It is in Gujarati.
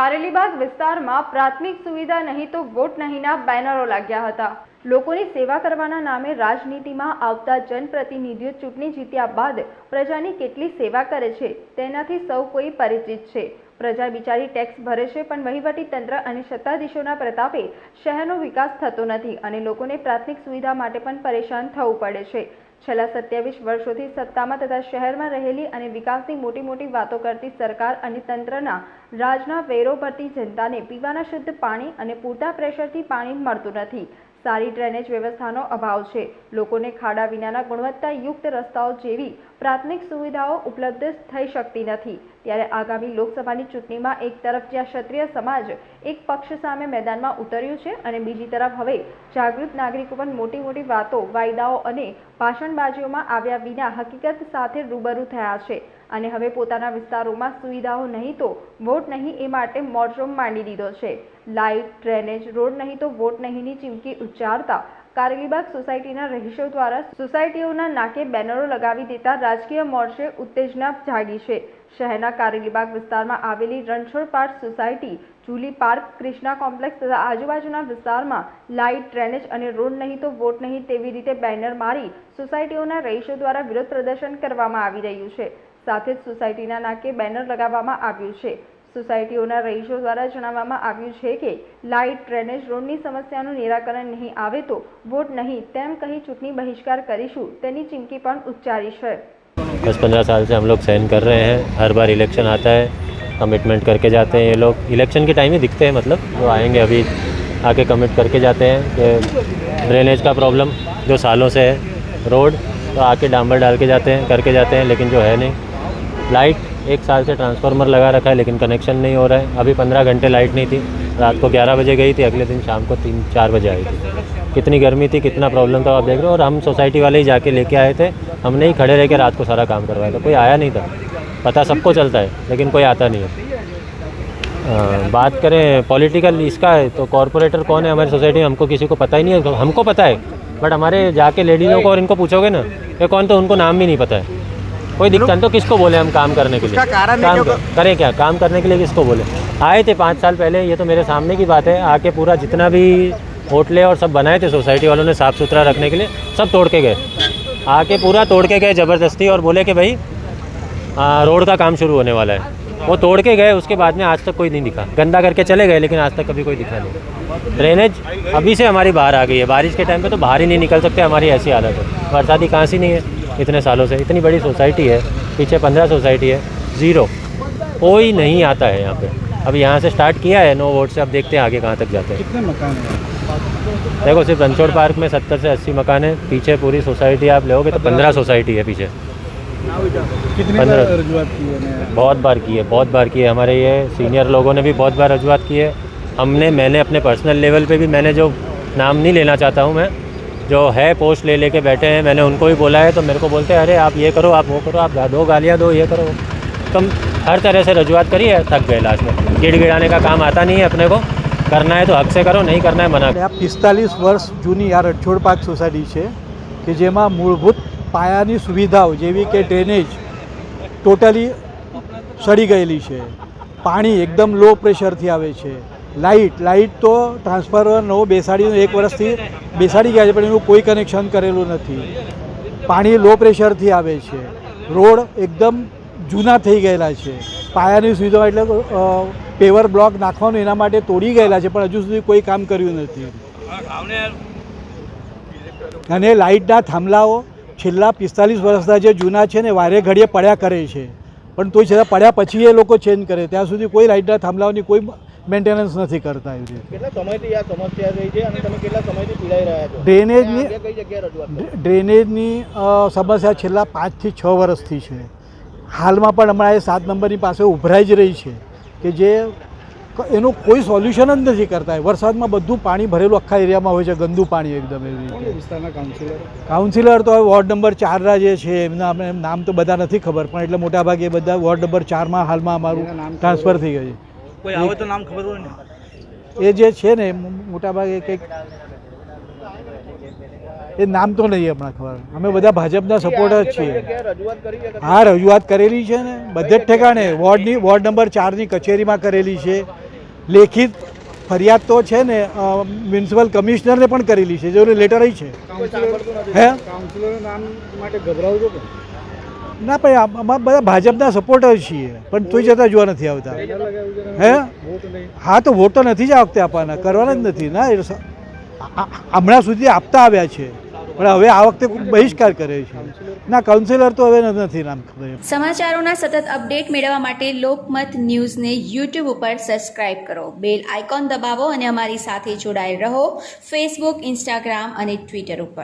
કારેલીબાગ વિસ્તારમાં પ્રાથમિક સુવિધા નહીં તો વોટ નહીંના બેનરો લાગ્યા હતા. લોકોની સેવા કરવાના નામે રાજનીતિમાં આવતા જનપ્રતિનિધિઓ ચૂંટણી જીત્યા બાદ પ્રજાની કેટલી સેવા કરે છે તેનાથી સૌ કોઈ પરિચિત છે. પ્રજા બિચારી ટેક્સ ભરે છે પણ વહીવટી તંત્ર અને સત્તાધીશોના પ્રતાપે શહેરનો વિકાસ થતો નથી અને લોકોને પ્રાથમિક સુવિધા માટે પણ પરેશાન થવું પડે છે. છેલ્લા સત્યાવીસ વર્ષોથી સત્તામાં તથા શહેરમાં રહેલી અને વિકાસની મોટી મોટી વાતો કરતી સરકાર અને તંત્રના રાજના વેરો ભરતી જનતાને પીવાના શુદ્ધ પાણી અને પૂરતા પ્રેશરથી પાણી મળતું નથી. સારી ડ્રેનેજ વ્યવસ્થાનો અભાવ છે. લોકોને ખાડા વિનાના ગુણવત્તાયુક્ત રસ્તાઓ જેવી પ્રાથમિક સુવિધાઓ ઉપલબ્ધ થઈ શકતી નથી. ત્યારે આગામી લોકસભાની ચૂંટણીમાં એક તરફ જ્યાં ક્ષત્રિય સમાજ એક પક્ષ સામે મેદાનમાં ઉતર્યું છે અને બીજી તરફ હવે જાગૃત નાગરિકો પણ મોટી મોટી વાતો, વાયદાઓ અને ભાષણબાજીઓમાં આવ્યા વિના હકીકત સાથે રૂબરૂ થયા છે. અને હવે પોતાના વિસ્તારોમાં સુવિધાઓ નહીં તો વોટ નહીં એ માટે મોરચો માંડી દીધો છે. લાઇટ, ડ્રેનેજ, રોડ નહીં તો વોટ નહીંની ચીમકી ઉચ્ચારતા કારેલીબાગ સોસાયટીના રહીશો દ્વારા સોસાયટીઓના નાકે બેનરો લગાવી દેતા રાજકીય મોરચે ઉત્તેજના જાગી છે. શહેરના કારેલીબાગ વિસ્તારમાં આવેલી Ranchhod park society, Julie park, Krishna complex તથા આજુબાજુના વિસ્તારમાં લાઇટ, ડ્રેનેજ અને રોડ નહીં તો વોટ નહીં તેવી રીતે બેનર મારી સોસાયટીઓના રહીશો દ્વારા વિરોધ પ્રદર્શન કરવામાં આવી રહ્યું છે. સાથે જ સોસાયટીના નાકે બેનર લગાવવામાં આવ્યું છે સોસાયટીઓના રહીશો દ્વારા જણાવવામાં આવ્યું છે કે લાઇટ ડ્રેનેજ રોડની સમસ્યાનું નિરાકરણ નહીં આવે તો વોટ નહીં તેમ કહી ચૂંટણી બહિષ્કાર કરીશું તેની ચીમકી પણ ઉચ્ચારી છે दस पंद्रह साल से हम लोग सहन कर रहे हैं हर बार इलेक्शन आता है कमिटमेंट करके जाते हैं ये लोग इलेक्शन के टाइम ही दिखते हैं मतलब जो आएंगे अभी आके कमिट करके जाते हैं कि ड्रेनेज का प्रॉब्लम जो सालों से है रोड तो आके डांबर डाल के जाते हैं करके जाते हैं लेकिन जो है नहीं लाइट एक साल से ट्रांसफार्मर लगा रखा है लेकिन कनेक्शन नहीं हो रहा है। अभी पंद्रह घंटे लाइट नहीं थी। रात को ग्यारह बजे गई थी अगले दिन शाम को तीन चार बजे आई थी। कितनी गर्मी थी कितना प्रॉब्लम था आप देख रहे हो। और हम सोसाइटी वाले ही जाके लेके आए थे। हमने ही खड़े रह के रात को सारा काम करवाया था। कोई आया नहीं था। पता सबको चलता है लेकिन कोई आता नहीं है। अ, बात करें पॉलिटिकल इसका है तो कॉरपोरेटर कौन है? हमारी सोसाइटी में हमको किसी को पता ही नहीं है। हमको पता है बट हमारे जाके लेडीज़ों को और इनको पूछोगे ना ये कौन तो उनको नाम भी नहीं पता है। कोई दिक्कत तो किसको बोले हम काम करने के लिए? कारण काम कर- करें क्या? काम करने के लिए किसको बोले? आए थे पाँच साल पहले ये तो मेरे सामने की बात है आके पूरा जितना भी होटलें और सब बनाए थे सोसाइटी वालों ने साफ़ सुथरा रखने के लिए सब तोड़ के गए। आके पूरा तोड़ के गए ज़बरदस्ती और बोले कि भाई रोड का काम शुरू होने वाला है। वो तोड़ के गए उसके बाद में आज तक कोई नहीं दिखा। गंदा करके चले गए लेकिन आज तक कभी कोई दिखा नहीं। ड्रेनेज अभी से हमारी बाहर आ गई है। बारिश के टाइम पे तो बाहर ही नहीं निकल सकते हमारी ऐसी हालत है। बरसाती कहाँ नहीं है। इतने सालों से इतनी बड़ी सोसाइटी है पीछे पंद्रह सोसाइटी है ज़ीरो कोई नहीं आता है यहाँ पे। अब यहाँ से स्टार्ट किया है नो वोट से अब देखते हैं आगे कहाँ तक जाते हैं। कितने मकान हैं? देखो सिर्फ़ रणछोड़ पार्क में सत्तर से अस्सी मकान है पीछे पूरी सोसाइटी आप लोगे तो पंद्रह सोसाइटी है पीछे। पंद्रह। बहुत बार की है बहुत बार की है। हमारे ये सीनियर लोगों ने भी बहुत बार रजूआत की है। हमने मैंने अपने पर्सनल लेवल पे भी मैंने जो नाम नहीं लेना चाहता हूँ मैं जो है पोस्ट ले लेके बैठे हैं मैंने उनको भी बोला है तो मेरे को बोलते हैं अरे आप ये करो आप वो करो आप दो गालियाँ दो ये करो तुम हर तरह से रजूआत करी है थक गए लास्ट में गिड़ गिड़ाने का काम आता नहीं है अपने को करना है तो हक से करो नहीं करना है मना આ પિસ્તાલીસ વર્ષ જૂની આ રણછોડ પાર્ક સોસાયટી છે કે જેમાં મૂળભૂત પાયાની સુવિધાઓ જેવી કે ડ્રેનેજ ટોટલી સડી ગયેલી છે પાણી એકદમ લો પ્રેશરથી આવે છે લાઇટ લાઇટ તો ટ્રાન્સફર નવો બેસાડીને એક વર્ષથી બેસાડી ગયા છે, પણ એનું કોઈ કનેક્શન કરેલું નથી. પાણી લો પ્રેશરથી આવે છે. રોડ એકદમ જૂના થઈ ગયેલા છે. પાયાની સુવિધા એટલે પેવર બ્લોક નાખવાનું એના માટે તોડી ગયેલા છે, પણ હજુ સુધી કોઈ કામ કર્યું નથી. અને લાઇટના થાંભલાઓ છેલ્લા પિસ્તાલીસ વર્ષના જે જૂના છે ને, વારે ઘડીએ પડ્યા કરે છે. પણ તોય છતાં પડ્યા પછી એ લોકો ચેન્જ કરે. ત્યાં સુધી કોઈ લાઇટના થાંભલાઓની કોઈ મેન્ટેનન્સ નથી કરતા એવી રીતે. કેટલા સમયથી આ સમસ્યા રહી છે અને તમે કેટલા સમયથી પીડાઈ રહ્યા છો? ડ્રેનેજની? ડ્રેનેજની સમસ્યા છેલ્લા પાંચથી છ વર્ષથી છે. હાલમાં પણ હમણાં એ સાત નંબરની પાસે ઉભરાઈ જ રહી છે કે જે એનું કોઈ સોલ્યુશન જ નથી કરતા. વરસાદમાં બધું પાણી ભરેલું આખા એરિયામાં હોય છે ગંદુ પાણી એકદમ એવી રીતે. કાઉન્સિલર કાઉન્સિલર તો હવે વોર્ડ નંબર ચારના જે છે એમના અમે નામ તો બધા નથી ખબર પણ એટલે મોટાભાગે એ બધા વોર્ડ નંબર ચારમાં હાલમાં અમારું ટ્રાન્સફર થઈ ગયું કોઈ આવે તો નામ ખબર હોય ને? એ જે છે ને મોટાભાગે કંઈક એ નામ તો નહીં હમણાં ખબર. અમે બધા ભાજપના સપોર્ટર જ છીએ. કે રજૂઆત કરી છે કે હા રજૂઆત કરેલી છે ને. બધે જ ઠેકાણે. વોર્ડની વોર્ડ નંબર ચારની કચેરીમાં કરેલી છે. લેખિત ફરિયાદ તો છે ને મ્યુનિસિપલ કમિશનરને પણ કરેલી છે જેઓને લેટર આવી છે. હે? કાઉન્સિલર નામ માટે ગભરાવ છો ના ભાઈ અમારા બધા ભાજપના સપોર્ટર છીએ. પણ તોય જતાં જોવા નથી આવતા. હે? હા, તો વોટ તો નથી જ આ વખતે આપવાના. કરવાના જ નથી. ના હમણાં સુધી આપતા આવ્યા છે. પણ હવે આ વખતે બહિષ્કાર કરે છે. ના કાઉન્સિલર તો હવે નથી નામ સમાચારોના સતત અપડેટ મેળવવા માટે લોકમત ન્યૂઝને યુટ્યુબ ઉપર સબસ્ક્રાઇબ કરો. બેલ આઇકોન દબાવો અને અમારી સાથે જોડાયેલ રહો. ફેસબુક ઇન્સ્ટાગ્રામ અને ટ્વિટર ઉપર.